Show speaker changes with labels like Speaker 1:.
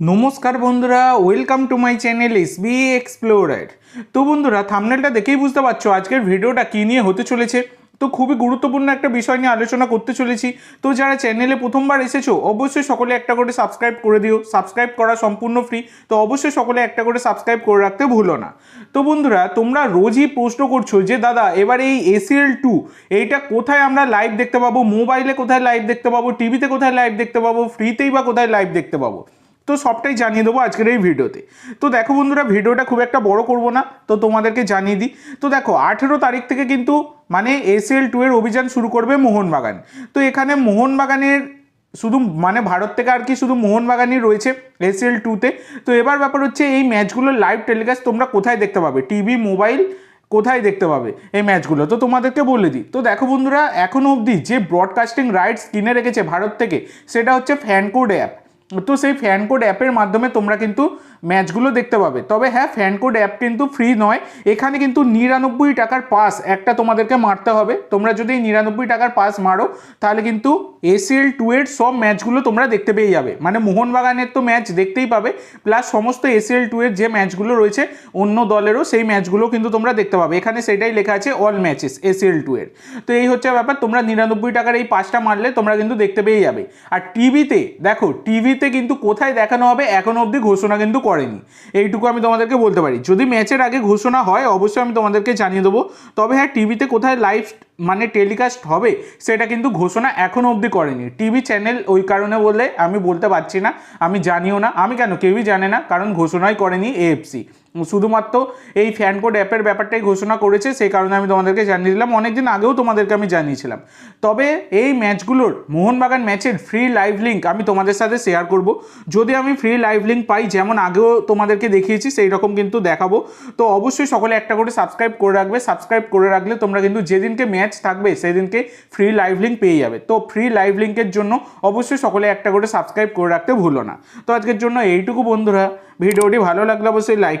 Speaker 1: নমস্কার বন্ধুরা welcome to my channel S B explorer তো বন্ধুরা থামনেলটা দেখেই বুঝতে পারছ আজকের ভিডিওটা কী নিয়ে হতে চলেছে। তো খুবই গুরুত্বপূর্ণ একটা বিষয় নিয়ে আলোচনা করতে চলেছি। তো যারা চ্যানেলে প্রথমবার এসেছ, অবশ্যই সকলে একটা করে সাবস্ক্রাইব করে দিও। সাবস্ক্রাইব করা সম্পূর্ণ ফ্রি তো অবশ্যই সকলে একটা করে সাবস্ক্রাইব করে রাখতে ভুলো না। তো বন্ধুরা, তোমরা রোজই প্রশ্ন করছ যে, দাদা, এবার এই এসিএল টু এইটা কোথায় আমরা লাইভ দেখতে পাবো? মোবাইলে কোথায় লাইভ দেখতে পাবো? টিভিতে কোথায় লাইভ দেখতে পাবো? ফ্রিতেই বা কোথায় লাইভ দেখতে পাবো? তো সবটাই জানিয়ে দেবো আজকের এই ভিডিওতে। তো দেখো বন্ধুরা, ভিডিওটা খুব একটা বড় করব না, তো তোমাদেরকে জানিয়ে দিই। তো দেখো, আঠেরো তারিখ থেকে কিন্তু মানে এসএল টু এর অভিযান শুরু করবে মোহনবাগান। তো এখানে মোহনবাগানের শুধু মানে ভারত থেকে আর কি শুধু মোহনবাগানই রয়েছে এসএল টুতে তো। এবার ব্যাপার হচ্ছে এই ম্যাচগুলোর লাইভ টেলিকাস্ট তোমরা কোথায় দেখতে পাবে? টিভি মোবাইল কোথায় দেখতে পাবে এই ম্যাচগুলো? তো তোমাদেরকে বলে দিই। তো দেখো বন্ধুরা এখনও অবধি যে ব্রডকাস্টিং রাইটস কিনে রেখেছে ভারত থেকে, সেটা হচ্ছে ফ্যানকোড অ্যাপ তো সেই ফ্যানকোড অ্যাপের মাধ্যমে তোমরা কিন্তু ম্যাচগুলো দেখতে পাবে। তবে হ্যাঁ ফ্যানকোড অ্যাপ কিন্তু ফ্রি নয়। এখানে কিন্তু নিরানব্বই টাকার পাস একটা তোমাদেরকে মারতে হবে। তোমরা যদি নিরানব্বই টাকার পাস মারো, তাহলে কিন্তু এসিএল টু এর সব ম্যাচগুলো তোমরা দেখতে পেয়ে যাবে। মানে মোহনবাগানের তো ম্যাচ দেখতেই পাবে। প্লাস সমস্ত এসিএল টু এর যে ম্যাচগুলো রয়েছে, অন্য দলেরও সেই ম্যাচগুলো কিন্তু তোমরা দেখতে পাবে। এখানে সেটাই লেখা আছে অল ম্যাচেস এসিএল টু এর। তো এই হচ্ছে ব্যাপার। তোমরা নিরানব্বই টাকার এই পাঁচটা মারলে তোমরা কিন্তু দেখতে পেয়ে যাবে। আর টিভিতে দেখো টিভিতে কিন্তু কোথায় দেখানো হবে এখন অবধি ঘোষণা কিন্তু করেনি। এইটুকু আমি তোমাদেরকে বলতে পারি। যদি ম্যাচের আগে ঘোষণা হয়, অবশ্যই আমি তোমাদেরকে জানিয়ে দেবো। তবে হ্যাঁ টিভিতে কোথায় লাইভ মানে টেলিকাস্ট হবে, সেটা কিন্তু ঘোষণা এখনও অবধি করেনি। টিভি চ্যানেল ওই কারণে বলে আমি বলতে পারছি না, আমি জানিও না। আমি কেন? কেউই জানে না, কারণ ঘোষণাই করেনি এএফসি শুধুমাত্র এই ফ্যানকোড অ্যাপের ব্যাপারটাই ঘোষণা করেছে, সেই কারণে আমি তোমাদেরকে জানিয়ে দিলাম। অনেকদিন আগেও তোমাদেরকে আমি জানিয়েছিলাম। তবে এই ম্যাচগুলোর মোহনবাগান ম্যাচের ফ্রি লাইভ লিঙ্ক আমি তোমাদের সাথে শেয়ার করব। যদি আমি ফ্রি লাইভ লিঙ্ক পাই, যেমন আগেও তোমাদেরকে দেখিয়েছি সেই রকম কিন্তু দেখাবো। তো অবশ্যই সকলে একটা করে সাবস্ক্রাইব করে রাখবে। সাবস্ক্রাইব করে রাখলে তোমরা কিন্তু যেদিনকে ম্যাচ থাকবে, সেদিনকে ফ্রি লাইভ লিঙ্ক পেয়ে যাবে। তো ফ্রি লাইভ লিঙ্কের জন্য অবশ্যই সকলে একটা করে সাবস্ক্রাইব করে রাখতে ভুলো না। তো আজকের জন্য এইটুকু বন্ধুরা। ভিডিওটি ভালো লাগলে অবশ্যই লাইক